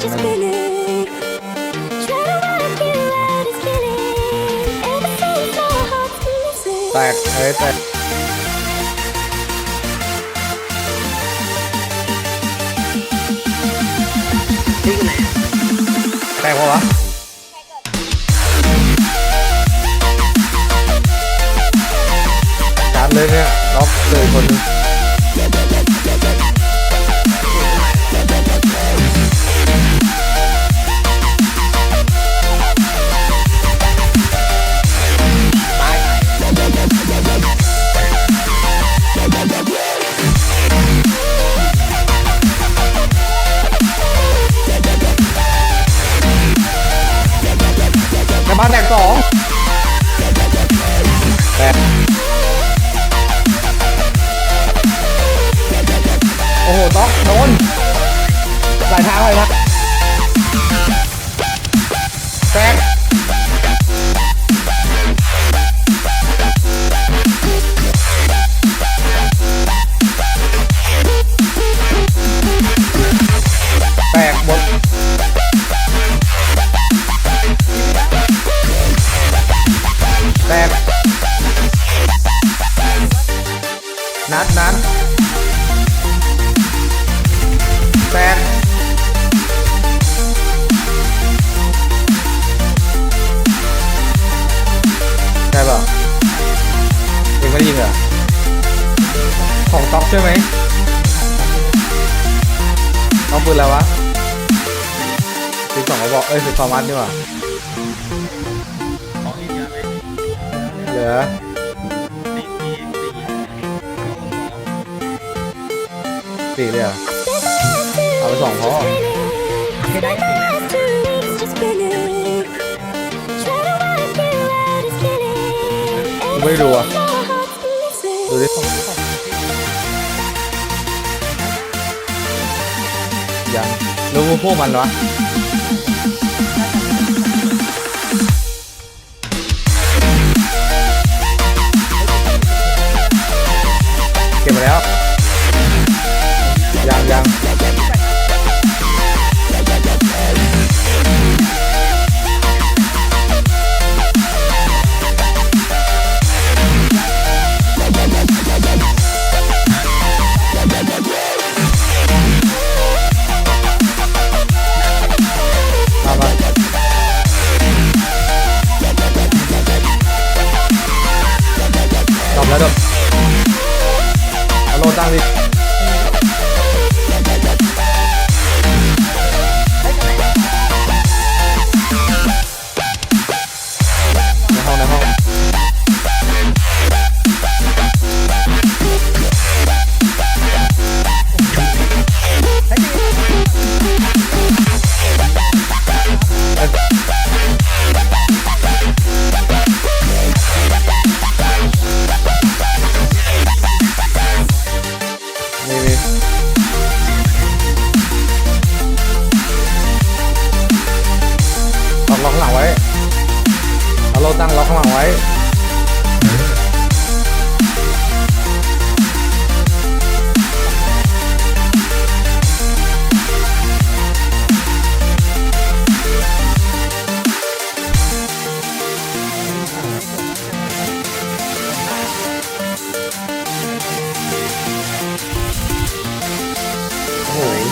แตกเฮ้ยแตกจริงไหมแตกปะวะจานเลยเนี่ยล็อกเลยคนนึง ไม่ด้ยิงเหรอของต๊อกใช่ไหมเอาปืนแล้ววะสิบสองกระบอกเอ้ยสิบสองมัดนี่หว่าของอีกเยอะไหมเหลือสี่เลยเหรอเอาไปสองพอไม่ได้จริงไหมกูไม่ดูอะ ดูดิยังรู้พวกมันวะเ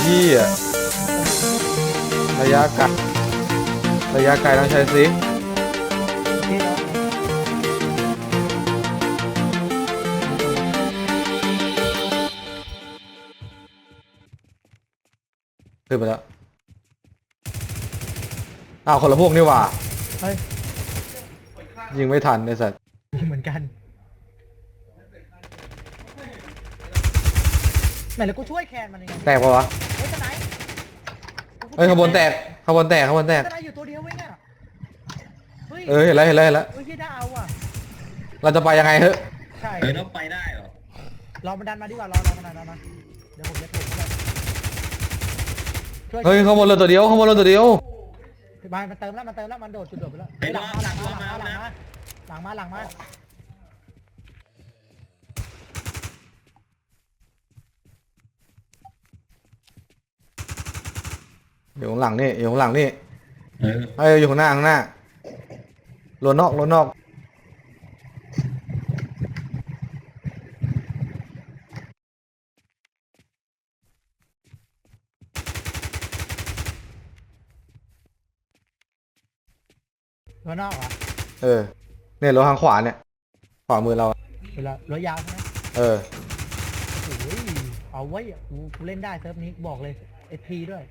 โอ้โหเยี่ยระยะไกลระยะไกลต้องใช้ซิขึ้นไปแล้วอ้าวคนละพวกนี่หว่า เฮ้ยยิงไม่ทันไอ้สัตว์เหมือนกันแหมแล้วกูช่วยแคนมันยังไง แตกปะวะเฮ้ยทนาย เฮ้ยขบวนแตกขบวนแตกขบวนแตกทนายอยู่ตัวเดียวเว้ยเนี่ยเฮ้ยเออเห็นแล้วเห็นแล้วเห็นแล้วเฮ้ยที่ได้เอาอะเราจะไปยังไงเฮ้ยใช่เออแล้วไปได้เหรอรอมันดันมาดีกว่ารอรอมันดันมาเดี๋ยวผมจะถูกเข้าไปช่วยเฮ้ยขบวนเราตัวเดียวขบวนเราตัวเดียวมามันเติมแล้วมันเติมแล้วมันโดดจุดโดดไปแล้วไปรอหลังมาหหลัลังงมามาหลังมาหลังมาหลังมา อยู่ข้างหลังนี่อยู่ข้างหลังนี่เออเอ้ยอยู่ข้างหน้าข้างหน้าลัวนอกลัวนอก รถนอกอะเออเนี่ยรถทางขวาเนี่ยขวามือเราอะเวลารถยาวใช่ไหมเออ โอ้ยเอาไว้กูเล่นได้เซิร์ฟนี้บอกเลยเอพีด้วย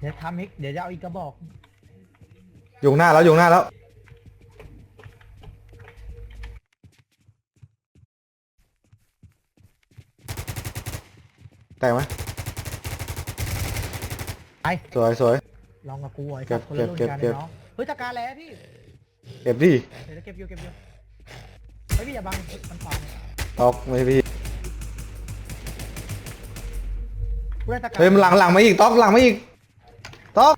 เดี๋ยวทำอีกเดี๋ยวจะเอาอีกกระบอก อยู่ข้างหน้าแล้วอยู่ข้างหน้าแล้วแตกไหมไป สวยสวย ลองกับกูไอ้เก็สับตว์คนละรุ่นเก็บกันเก็บเนาะเฮ้ยจักรแล้วพี่ เก็บดิเดี๋ยวจะเก็บอยู่เก็บอยู่เฮ้ยพี่อย่าบังมันฟังตอกไม่ใช่พี่กูได้จักรเฮ้ยมันหลังหลังมาอีกตอกหลังมาอีก ตอก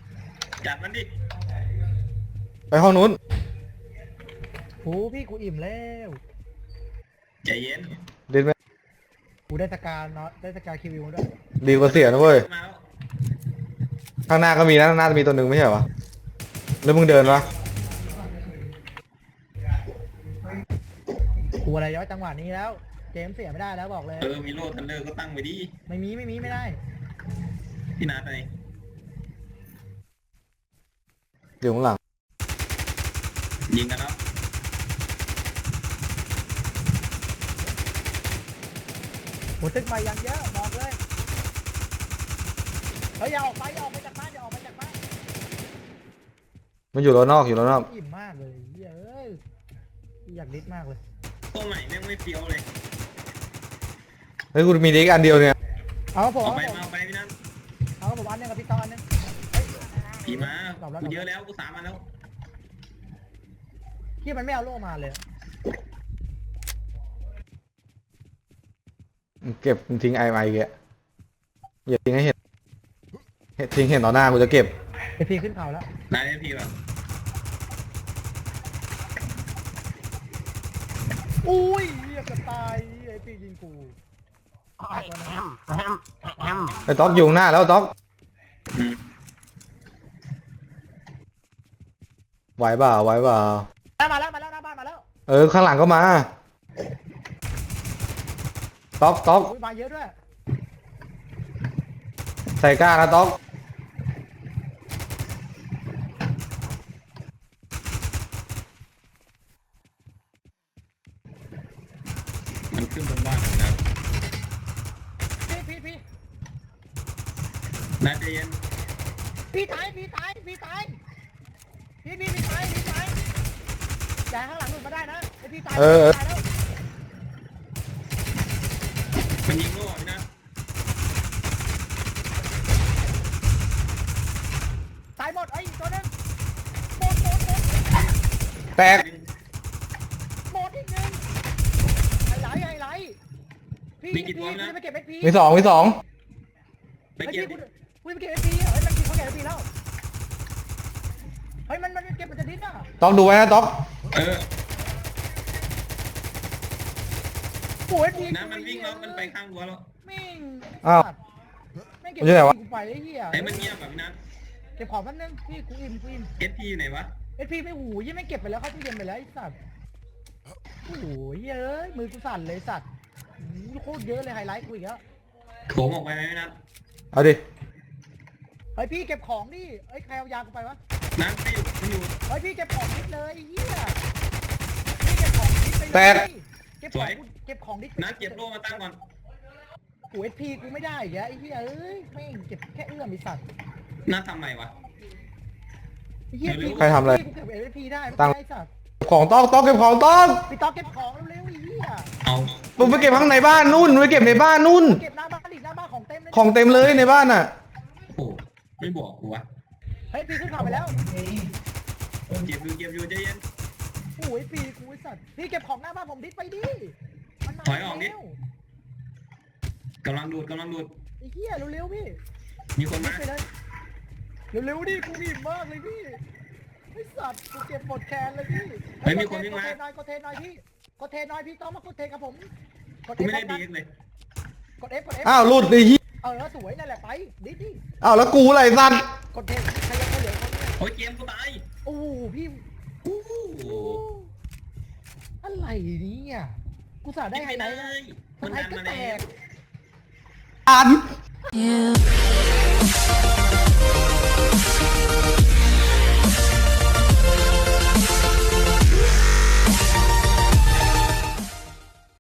จัดมันดิ ไปห้องนู้น โอ้พี่กูอิ่มแล้ว ใจเย็น เดินไปกูได้จักรเนาะได้จักรคิววิวด้วยดีกว่าเสียนะเว้ย มาแล้วข้างหน้าก็มีนะข้างหน้าจะมีตัวหนึ่งไม่ใช่เหรอแล้วมึงเดินวะกูอะไรย้อยจังหวะนี้แล้ว เกมเสียไม่ได้แล้วบอกเลย เออ มีโลทันเดอร์ก็ตั้งไว้ดิ ไม่มีไม่มีไม่ได้ พี่นาไป อยู่ข้างหลัง ยิงกันแล้วหัวตึกใหม่ยังเยอะบอกเลย เฮ้ยอย่าออกไปอย่าออกไปจากบ้านอย่าออกไปจากบ้านมันอยู่รถนอกอยู่รถนอก อิ่มมากเลยเหี้ยเอ้ยอยากดิสมากเลย ตัวใหม่แม่งไม่เฟี้ยวเลย เฮ้ยกูมีเด็กอันเดียวเนี่ย เอาครับผมเอาเอาไปครับผมมาเอาไปพี่นัท เอาครับผมอันหนึงกับพี่ ผีมาตอบแล้ว กูเยอะแล้วกูสามอันแล้วที่มันไม่เอาโล่มาเลย เก็บทิ้งไอไอแกอย่าทิ้งให้เห็นเห็นทิ้งเห็นต่อหน้ากูจะเก็บไอพีขึ้นเขาแล้วนายได้พี่แบบอุ้ยเรียกจะตายไอพียิงกูตายก่อนนะไอ้ต๊อกอยู่ข้างหน้าแล้วต๊อกอืม ไหวเปล่าไหวเปล่ามาแล้วมาแล้วหน้าบ้านมาแล้วเออข้างหลังก็มาต๊อกต๊อกอุ้ยมาเยอะด้วย ใส่กล้านะต๊อก มันขึ้นบนบ้านนะ พี่พี่พี่ นายใจเย็น พี่ตายพี่ตายพี่ตายพี่พี่พี่ตายพี่ตาย แต่ข้างหลังหลุดมาได้นะไอพี่ตายเออเออตายแล้วมันยิงโล่พี่นัทตายหมดไอ้ยอีกตัวหนึงหมดหมดหมดแตกหมดอีกหนึ่งไฮไลท์ไฮไลท์พี่พี่พี่ไปเก็บเอพีมีสองมีสองไปไอ้เก็พี่บกูกูไปเก็บเอพีเฮ้ยมันกินเขาเก็บเอพีแล้วเฮ้ยมันมันเก็บมันจะดิ้นอะต๊อกดูไว้นะต๊อก เออโอ้ยพีน้ำมันวิ่งแล้วมันไปข้างรั้วแล้วแม่งอ้าวแม่งเก็บมันอยู่ไหนวะ กูไปไอ้เหี้ยไอ้มันเงียบแบบพี่นัทเก็บของแป๊บนึงพี่กูอิ่มกูอิ่มเอสพีอยู่ไหนวะเอพีไม่หูยี่ไม่เก็บไปแล้วเข้าตู้เย็นไปแล้วไอ้สัตว์โอ้โหเย้ยมือกูสั่นเลยสัตว์อู้โคตรเยอะเลยไฮไลท์กูอีกแล้วโถมออกไปไหมพี่นัทเอาดิ เฮ้ยพี่เก็บของดิเฮ้ยใครเอายากูไปวะ นัทไม่อยู่มันอยู่ เฮ้ยพี่เก็บของนิดเลยไอ้เหี้ยพี่เก็บของนิดไปเลยแตก เก็บของกูเก็บของนิดไปนัทเก็บโล่มาตั้งก่อนโอ้ยพีกูไม่ได้อีกแล้วไอ้เหี้ยเอ้ยแม่งเก็บแค่เอื้อมไอ้สัตว์นัททำไมวะ ไอ้เหี้ยเร็วๆพี่ใครทำอะไรพี่กูเก็บเอพีได้ไม่ตั้ง ไอ้สัตว์ของต๊อกต๊อกเก็บของต๊อกพี่ต๊อกเก็บของเร็วๆไอ้เหี้ยเอามึงไปเก็บข้างในบ้านนู่นไปเก็บในบ้านนู่น เก็บหน้าบ้านอีกหน้าบ้านของเต็มเลยของเต็มเลยในบ้านอะ โอ้โหไม่บอกกูวะ เฮ้ยพี่ขึ้นเขาไปแล้วเก็บอยู่เก็บอยู่ใจเย็น โอ้ยปีกูไอ้สัตว์พี่เก็บของหน้าบ้านผมดิสไปดิมันมาถอยออกดิแล้วกำลังดูดกำลังดูด ไอ้เหี้ยเร็วๆพี่มีคนดิมาสไปเลยเร็วๆดิกูอิ่มมากเลยพี่ไอ้สัตว์กูเก็บหมดแคนเลยพี่เฮ้ยมีคนวิ่งกดมาเทน้อยกดเทน้อยพี่กดเทน้อยพี่ต้องมากดเทกับผมกดกู F ไม่ได้ดัดีนเลย กด F กด F อ้าวหลุดไอ้เหี้ยเออสวยนั่นแหละไปดิสดิอ้าวแล้วกูอะไรสัตว์กดเทใครยังไม่เหลือคน เนี่ยโอ้ยเกมกูตายโอ้โหพี่โอ้โหอะไรเนี่ยกูสาได้ไฮไลท์นะมันไฮดันก็มาแตแล้ว ก อัน You